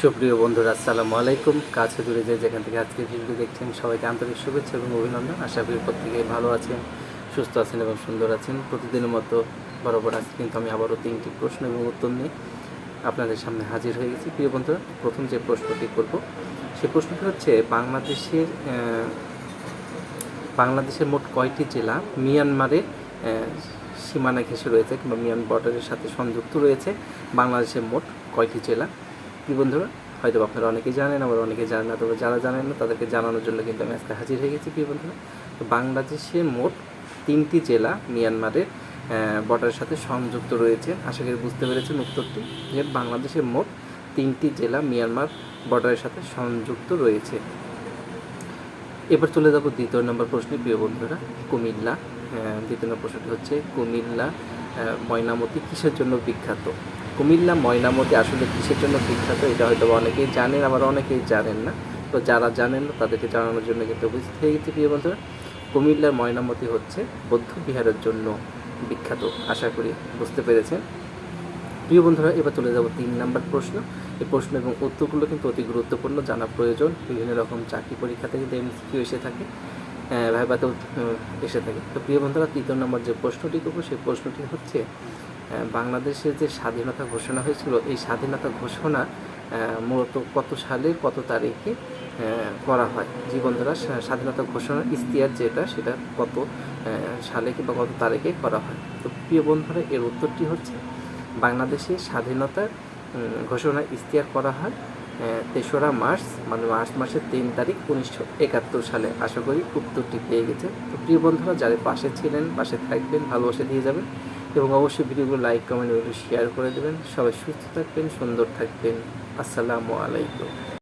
সুপ্রিয় বন্ধুরা, আসসালামু আলাইকুম। কাছে দূরে যে যেখান থেকে আজকে ভিডিও দেখছেন, সবাইকে আন্তরিক শুভেচ্ছা এবং অভিনন্দন। আশা করি প্রত্যেকেই ভালো আছেন, সুস্থ আছেন এবং সুন্দর আছেন। প্রতিদিনের মতো বরাবর আজকে কিন্তু আমি আবারও তিনটি প্রশ্ন এবং উত্তর নিয়ে আপনাদের সামনে হাজির হয়ে গেছি। প্রিয় বন্ধুরা, প্রথম যে প্রশ্নটি করব, সে প্রশ্নটি হচ্ছে, বাংলাদেশের বাংলাদেশের মোট কয়টি জেলা? মিয়ানমারের সীমানা ঘেঁষে রয়েছে কিংবা মিয়ান বর্ডারের সাথে সংযুক্ত রয়েছে। বাংলাদেশের মোট কয়টি জেলা? কি বন্ধুরা? হয়তো আপনারা অনেকে জানেন, আবার অনেকে জানেন না, তবে যারা জানেন না, তাদেরকে জানানোর জন্য কিন্তু আমি আজকে হাজির হয়ে গেছি প্রিয় বন্ধুরা? তো বাংলাদেশে মোট তিনটি জেলা মিয়ানমারের বর্ডারের সাথে সংযুক্ত রয়েছে। আশা করি বুঝতে পেরেছেন উত্তরটি, যে বাংলাদেশের মোট তিনটি জেলা মিয়ানমার বর্ডারের সাথে সংযুক্ত রয়েছে। এবার চলে যাব দ্বিতীয় নম্বর প্রশ্নে, প্রিয় বন্ধুরা, কুমিল্লা। দ্বিতীয় নম্বর প্রশ্নটি হচ্ছে, কুমিল্লা ময়নামতি কিসের জন্য বিখ্যাত? কুমিল্লা ময়নামতি আসলে কিসের জন্য বিখ্যাত এটা হয়তো অনেকেই জানেন আবার অনেকেই জানেন না। তো যারা জানেন না তাদেরকে জানানোর জন্য কিন্তু বুঝতে হয়ে গেছে প্রিয় বন্ধুরা। কুমিল্লার ময়নামতি হচ্ছে বৌদ্ধ বিহারের জন্য বিখ্যাত আশা করি বুঝতে পেরেছেন। প্রিয় বন্ধুরা এবার চলে যাব তিন নম্বর প্রশ্ন। এই প্রশ্ন এবং উত্তরগুলো কিন্তু অতি গুরুত্বপূর্ণ জানা প্রয়োজন। বিভিন্ন রকম চাকরি পরীক্ষাতে কিন্তু এমসিকিউ এসে থাকে। আহ, ভাইবাতেও এসে থাকে। তো প্রিয় বন্ধুরা তৃতীয় নম্বর যে প্রশ্নটি করব সেই প্রশ্নটি হচ্ছে বাংলাদেশের যে স্বাধীনতা ঘোষণা হয়েছিল, এই স্বাধীনতা ঘোষণা মূলত কত সালে, কত তারিখে করা হয়? জি বন্ধুরা স্বাধীনতা ঘোষণার ইস্তিয়ার যেটা, সেটা কত সালে কিংবা কত তারিখে করা হয়? তো প্রিয় বন্ধুরা, এর উত্তরটি হচ্ছে, বাংলাদেশে স্বাধীনতার ঘোষণা ইস্তিয়ার করা হয় তেসরা মার্চ মানে মার্চ মাসের তিন তারিখ, উনিশশো একাত্তর সালে। আশা করি উত্তরটি পেয়ে গেছে। তো প্রিয় বন্ধুরা, যারা পাশে ছিলেন, পাশে থাকবেন, ভালোবাসা দিয়ে যাবেন। এবং অবশ্যই ভিডিওগুলো লাইক কমেন্ট শেয়ার করে দেবেন। সবাই সুস্থ থাকবেন, সুন্দর থাকবেন। আসসালামু আলাইকুম।